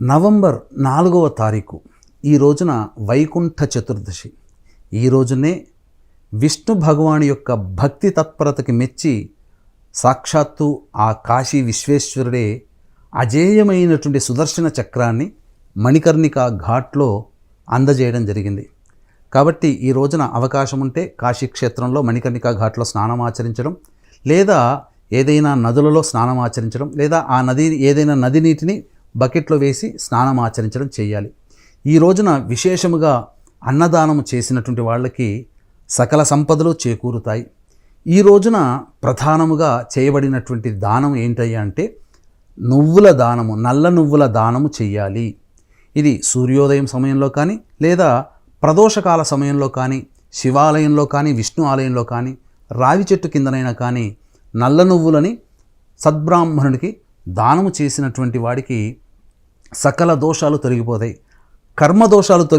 November నాలుగవ తారీఖు ఈ రోజున వైకుంఠ చతుర్దశి. ఈ రోజునే విష్ణు భగవాని యొక్క భక్తి తత్పరతకి మెచ్చి సాక్షాత్తు ఆ కాశీ విశ్వేశ్వరుడే అజేయమైనటువంటి సుదర్శన చక్రాన్ని మణికర్ణిక ఘాట్లో అందజేయడం జరిగింది. కాబట్టి ఈ రోజున అవకాశం ఉంటే కాశీ క్షేత్రంలో మణికర్ణిక ఘాట్లో స్నానం ఆచరించడం లేదా ఏదైనా నదులలో స్నానం ఆచరించడం లేదా ఆ నది ఏదైనా నది నీటిని బకెట్లో వేసి స్నానం ఆచరించడం చేయాలి. ఈ రోజున విశేషముగా అన్నదానము చేసినటువంటి వాళ్ళకి సకల సంపదలు చేకూరుతాయి. ఈ రోజున ప్రధానముగా చేయబడినటువంటి దానం ఏంటయ్యా అంటే నువ్వుల దానము నల్ల నువ్వుల దానము చెయ్యాలి ఇది సూర్యోదయం సమయంలో కానీ లేదా ప్రదోషకాల సమయంలో కానీ శివాలయంలో కానీ విష్ణు ఆలయంలో కానీ రావి చెట్టు కిందనైనా కానీ నల్ల నువ్వులని సద్బ్రాహ్మణుడికి దానము చేసినటువంటి వాడికి సకల దోషాలు తొలగిపోతాయి. కర్మ దోషాలు తొలగి